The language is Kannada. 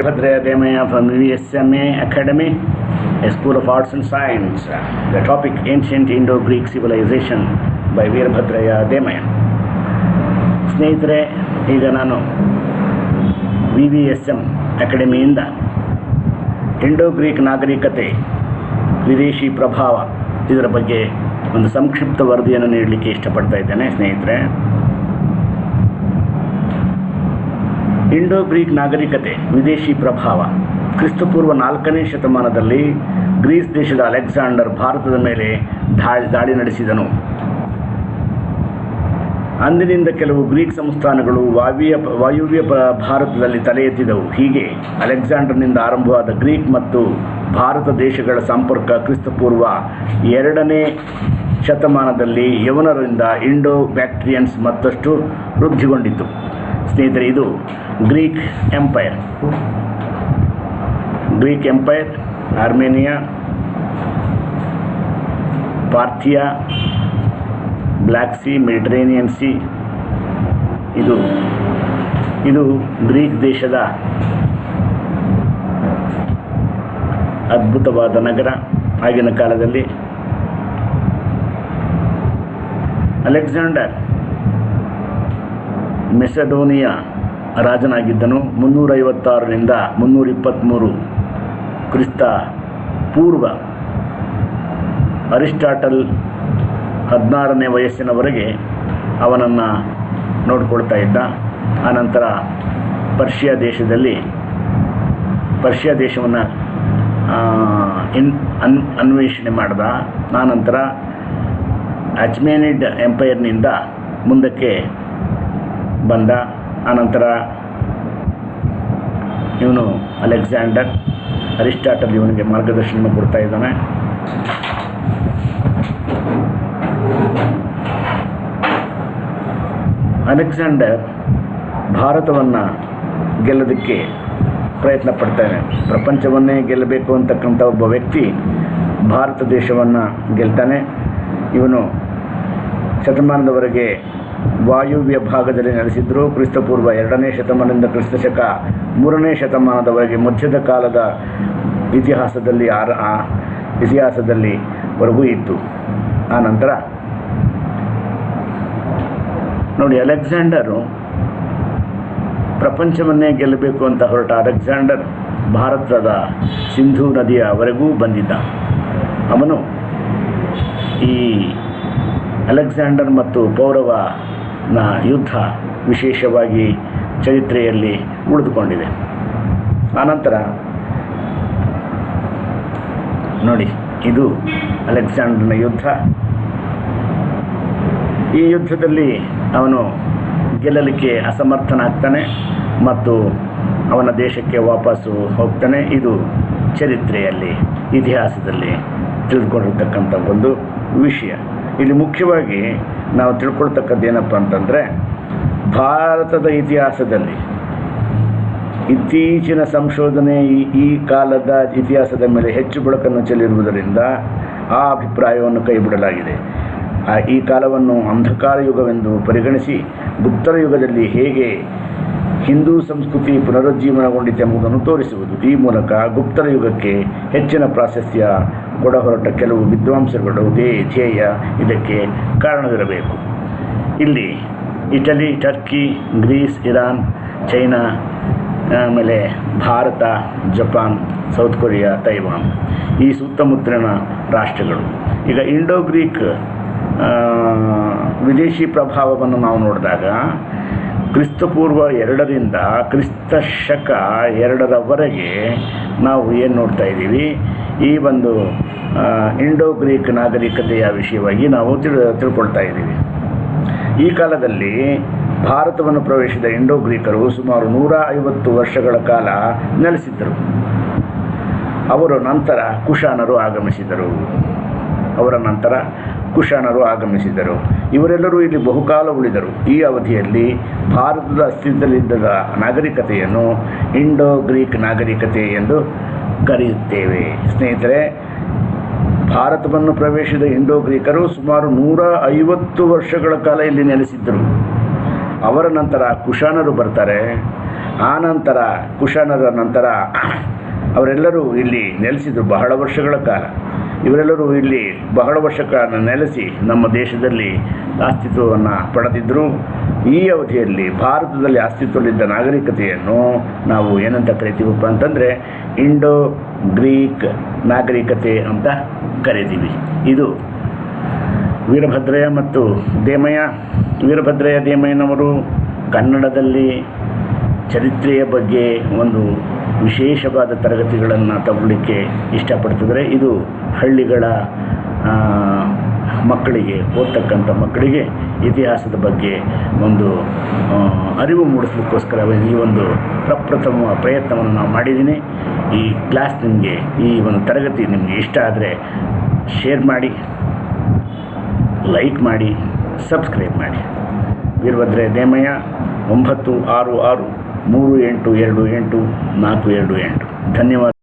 ದೇವದ್ರಯ from U S M A academy a school of arts and science the topic ancient Indo Greek civilisation by Veerabhadraiah ದೇಮಯ ಸ್ನೇಹಿತರೆ ಈಗ ನಾನು ವಿ ವಿ ಎಸ್ ಎಂ ಅಕಾಡೆಮಿಯಿಂದ ಇಂಡೋ ಗ್ರೀಕ್ ನಾಗರಿಕತೆ, ವಿದೇಶಿ ಪ್ರಭಾವ, ಇದರ ಬಗ್ಗೆ ಒಂದು ಸಂಕ್ಷಿಪ್ತ ವರದಿಯನ್ನು ನೀಡಲಿಕ್ಕೆ ಇಷ್ಟಪಡ್ತಾ ಇದ್ದೇನೆ, ಸ್ನೇಹಿತರೆ. ಇಂಡೋ ಗ್ರೀಕ್ ನಾಗರಿಕತೆ, ವಿದೇಶಿ ಪ್ರಭಾವ. ಕ್ರಿಸ್ತಪೂರ್ವ ನಾಲ್ಕನೇ ಶತಮಾನದಲ್ಲಿ ಗ್ರೀಸ್ ದೇಶದ ಅಲೆಕ್ಸಾಂಡರ್ ಭಾರತದ ಮೇಲೆ ದಾಳಿ ದಾಳಿ ನಡೆಸಿದನು. ಅಂದಿನಿಂದ ಕೆಲವು ಗ್ರೀಕ್ ಸಂಸ್ಥಾನಗಳು ವಾವಿಯ ವಾಯುವ್ಯ ಭಾರತದಲ್ಲಿ ತಲೆ ಎತ್ತಿದವು. ಹೀಗೆ ಅಲೆಕ್ಸಾಂಡರ್ನಿಂದ ಆರಂಭವಾದ ಗ್ರೀಕ್ ಮತ್ತು ಭಾರತ ದೇಶಗಳ ಸಂಪರ್ಕ ಕ್ರಿಸ್ತಪೂರ್ವ ಎರಡನೇ ಶತಮಾನದಲ್ಲಿ ಯವನರಿಂದ ಇಂಡೋ ಬ್ಯಾಕ್ಟ್ರಿಯನ್ಸ್ ಮತ್ತಷ್ಟು ವೃದ್ಧಿಗೊಂಡಿತು. ಸ್ನೇಹಿತರೆ, ಇದು Greek empire Greek empire Armenia, Parthia black sea, Mediterranean sea. ಇದು ಇದು ಗ್ರೀಕ್ ದೇಶದ ಅದ್ಭುತವಾದ ನಗರ ಆಗಿನ ಕಾಲದಲ್ಲಿ. ಅಲೆಕ್ಸಾಂಡರ್. ಮೆಸಡೋನಿಯಾ ರಾಜನಾಗಿದ್ದನು. ಮುನ್ನೂರೈವತ್ತಾರರಿಂದ ಮುನ್ನೂರ ಇಪ್ಪತ್ತ್ಮೂರು ಕ್ರಿಸ್ತ ಪೂರ್ವ ಅರಿಸ್ಟಾಟಲ್ ಹದಿನಾರನೇ ವಯಸ್ಸಿನವರೆಗೆ ಅವನನ್ನು ನೋಡಿಕೊಳ್ತಾ ಇದ್ದ. ಆನಂತರ ಪರ್ಷಿಯಾ ದೇಶದಲ್ಲಿ, ಪರ್ಷಿಯಾ ದೇಶವನ್ನು ಇನ್, ಅನ್, ಅನ್ವೇಷಣೆ ಮಾಡಿದ. ಆನಂತರ ಅಜ್ಮೇನಿಡ್ ಎಂಪೈರ್ನಿಂದ ಮುಂದಕ್ಕೆ ಬಂದ. ಆನಂತರ ಇವನು ಅಲೆಕ್ಸಾಂಡರ್ ಅರಿಸ್ಟಾಟಲ್ ಇವನಿಗೆ ಮಾರ್ಗದರ್ಶನ ಕೊಡ್ತಾ ಇದ್ದಾನೆ. ಅಲೆಕ್ಸಾಂಡರ್ ಭಾರತವನ್ನು ಗೆಲ್ಲೋದಕ್ಕೆ ಪ್ರಯತ್ನ ಪಡ್ತಾನೆ. ಪ್ರಪಂಚವನ್ನೇ ಗೆಲ್ಲಬೇಕು ಅಂತಕ್ಕಂಥ ಒಬ್ಬ ವ್ಯಕ್ತಿ ಭಾರತ ದೇಶವನ್ನು ಗೆಲ್ತಾನೆ. ಇವನು ಶತಮಾನದವರೆಗೆ ವಾಯುವ್ಯ ಭಾಗದಲ್ಲಿ ನೆಲೆಸಿದ್ದರು ಕ್ರಿಸ್ತಪೂರ್ವ ಎರಡನೇ ಶತಮಾನದಿಂದ ಕ್ರಿಸ್ತಶಕ, ಮೂರನೇ ಶತಮಾನದವರೆಗೆ ಮಧ್ಯದ ಕಾಲದ ಇತಿಹಾಸದಲ್ಲಿ ಆರ ಇತಿಹಾಸದಲ್ಲಿ ವರೆಗೂ ಇತ್ತು. ಆ ನಂತರ ನೋಡಿ, ಅಲೆಕ್ಸಾಂಡರು ಪ್ರಪಂಚವನ್ನೇ ಗೆಲ್ಲಬೇಕು ಅಂತ ಹೊರಟ ಅಲೆಕ್ಸಾಂಡರ್ ಭಾರತದ ಸಿಂಧೂ ನದಿಯವರೆಗೂ ಬಂದಿದ್ದ. ಅವನು ಈ ಅಲೆಕ್ಸಾಂಡರ್ ಮತ್ತು ಪೌರವನ ಯುದ್ಧ ವಿಶೇಷವಾಗಿ ಚರಿತ್ರೆಯಲ್ಲಿ ಉಳಿದುಕೊಂಡಿದೆ. ಆನಂತರ ನೋಡಿ, ಇದು ಅಲೆಕ್ಸಾಂಡರ್ನ ಯುದ್ಧ. ಈ ಯುದ್ಧದಲ್ಲಿ ಅವನು ಗೆಲ್ಲಲಿಕ್ಕೆ ಅಸಮರ್ಥನಾಗ್ತಾನೆ ಮತ್ತು ಅವನ ದೇಶಕ್ಕೆ ವಾಪಸ್ಸು ಹೋಗ್ತಾನೆ. ಇದು ಚರಿತ್ರೆಯಲ್ಲಿ ಇತಿಹಾಸದಲ್ಲಿ ತಿಳಿದುಕೊಂಡಿರ್ತಕ್ಕಂಥ ಒಂದು ವಿಷಯ. ಇಲ್ಲಿ ಮುಖ್ಯವಾಗಿ ನಾವು ತಿಳ್ಕೊಳ್ತಕ್ಕದ್ದು ಏನಪ್ಪ ಅಂತಂದರೆ, ಭಾರತದ ಇತಿಹಾಸದಲ್ಲಿ ಇತ್ತೀಚಿನ ಸಂಶೋಧನೆ ಈ ಕಾಲದ ಇತಿಹಾಸದ ಮೇಲೆ ಹೆಚ್ಚು ಬೆಳಕನ್ನು ಚೆಲ್ಲಿರುವುದರಿಂದ ಆ ಅಭಿಪ್ರಾಯವನ್ನು ಕೈಬಿಡಲಾಗಿದೆ ಈ ಕಾಲವನ್ನು ಅಂಧಕಾರ ಯುಗವೆಂದು ಪರಿಗಣಿಸಿ ಗುಪ್ತರ ಯುಗದಲ್ಲಿ ಹೇಗೆ ಹಿಂದೂ ಸಂಸ್ಕೃತಿ ಪುನರುಜ್ಜೀವನಗೊಂಡಿತೆಂಬುದನ್ನು ತೋರಿಸುವುದು ಈ ಮೂಲಕ ಗುಪ್ತರ ಯುಗಕ್ಕೆ ಹೆಚ್ಚಿನ ಪ್ರಾಶಸ್ತ್ಯ ಕೊಡಹೊರಟ ಕೆಲವು ವಿದ್ವಾಂಸರುಗಳು ದೇ ಧ್ಯೇಯ, ಇದಕ್ಕೆ ಕಾರಣವಿರಬೇಕು. ಇಲ್ಲಿ Italy, Turkey, Greece, Iran, China, ಆಮೇಲೆ Bharat, Japan, South Korea, Taiwan ಈ ಸುತ್ತಮುತ್ತಲಿನ ರಾಷ್ಟ್ರಗಳು. ಈಗ ಇಂಡೋ ಗ್ರೀಕ್ ವಿದೇಶಿ ಪ್ರಭಾವವನ್ನು ನಾವು ನೋಡಿದಾಗ ಕ್ರಿಸ್ತಪೂರ್ವ ಎರಡರಿಂದ ಕ್ರಿಸ್ತ ಶಕ ಎರಡರವರೆಗೆ ನಾವು ಏನು ನೋಡ್ತಾ ಇದ್ದೀವಿ? ಈ ಒಂದು ಇಂಡೋ ಗ್ರೀಕ್ ನಾಗರಿಕತೆಯ ವಿಷಯವಾಗಿ ನಾವು ತಿಳಿ, ತಿಳ್ಕೊಳ್ತಾ ಇದ್ದೀವಿ. ಈ ಕಾಲದಲ್ಲಿ ಭಾರತವನ್ನು ಪ್ರವೇಶಿಸಿದ ಇಂಡೋ ಗ್ರೀಕರು ಸುಮಾರು ನೂರ ಐವತ್ತು ವರ್ಷಗಳ ಕಾಲ ನೆಲೆಸಿದ್ದರು. ಅವರು ನಂತರ ಕುಶಾನರು ಆಗಮಿಸಿದರು. ಅವರ ನಂತರ ಕುಶಾನರು ಆಗಮಿಸಿದರು. ಇವರೆಲ್ಲರೂ ಇಲ್ಲಿ ಬಹುಕಾಲ ಉಳಿದರು. ಈ ಅವಧಿಯಲ್ಲಿ ಭಾರತದ ಅಸ್ತಿತ್ವದಲ್ಲಿದ್ದ ನಾಗರಿಕತೆಯನ್ನು ಇಂಡೋ ಗ್ರೀಕ್ ನಾಗರಿಕತೆ ಎಂದು ಕರೆಯುತ್ತೇವೆ. ಸ್ನೇಹಿತರೆ, ಭಾರತವನ್ನು ಪ್ರವೇಶಿಸಿದ ಇಂಡೋ ಗ್ರೀಕರು ಸುಮಾರು ನೂರ ಐವತ್ತು ವರ್ಷಗಳ ಕಾಲ ಇಲ್ಲಿ ನೆಲೆಸಿದ್ದರು. ಅವರ ನಂತರ ಕುಶಾನರು ಬರ್ತಾರೆ. ಆನಂತರ ಕುಶಾನರ ನಂತರ ಅವರೆಲ್ಲರೂ ಇಲ್ಲಿ ನೆಲೆಸಿದರು ಬಹಳ ವರ್ಷಗಳ ಕಾಲ. ಇವರೆಲ್ಲರೂ ಇಲ್ಲಿ ಬಹಳ ವರ್ಷ ಕಾಲ ನೆಲೆಸಿ ನಮ್ಮ ದೇಶದಲ್ಲಿ ಅಸ್ತಿತ್ವವನ್ನು ಪಡೆದಿದ್ದರು ಈ ಅವಧಿಯಲ್ಲಿ ಭಾರತದಲ್ಲಿ ಅಸ್ತಿತ್ವದಲ್ಲಿದ್ದ ನಾಗರಿಕತೆಯನ್ನು ನಾವು ಏನಂತ ಕರಿತೀವಪ್ಪ ಅಂತಂದರೆ ಇಂಡೋ ಗ್ರೀಕ್ ನಾಗರಿಕತೆ ಅಂತ ಕರಿತೀವಿ ಇದು ವೀರಭದ್ರಯ್ಯ ಮತ್ತು ದೇಮಯ್ಯ. ವೀರಭದ್ರಯ್ಯ ದೇಮಯ್ಯನವರು ಕನ್ನಡದಲ್ಲಿ ಚರಿತ್ರೆಯ ಬಗ್ಗೆ ಒಂದು ವಿಶೇಷವಾದ ತರಗತಿಗಳನ್ನು ತಗೊಳ್ಳಿಕ್ಕೆ ಇಷ್ಟಪಡ್ತಿದ್ದಾರೆ. ಇದು ಹಳ್ಳಿಗಳ ಮಕ್ಕಳಿಗೆ, ಓದ್ತಕ್ಕಂಥ ಮಕ್ಕಳಿಗೆ ಇತಿಹಾಸದ ಬಗ್ಗೆ ಒಂದು ಅರಿವು ಮೂಡಿಸೋದಕ್ಕೋಸ್ಕರ ಈ ಒಂದು ಪ್ರಪ್ರಥಮ ಪ್ರಯತ್ನವನ್ನು ನಾವು ಮಾಡಿದ್ದೀನಿ. ಈ ಕ್ಲಾಸ್ ನಿಮಗೆ, ಈ ಒಂದು ತರಗತಿ ನಿಮಗೆ ಇಷ್ಟ ಆದರೆ ಶೇರ್ ಮಾಡಿ ಲೈಕ್ ಮಾಡಿ ಸಬ್ಸ್ಕ್ರೈಬ್ ಮಾಡಿ. ವೀರಭದ್ರೆ ದೇಮಯ್ಯ ಒಂಬತ್ತು ಆರು ಆರು ಮೂರು ಎಂಟು ಎರಡು ಎಂಟು ನಾಲ್ಕು ಎರಡು ಎಂಟು. ಧನ್ಯವಾದ.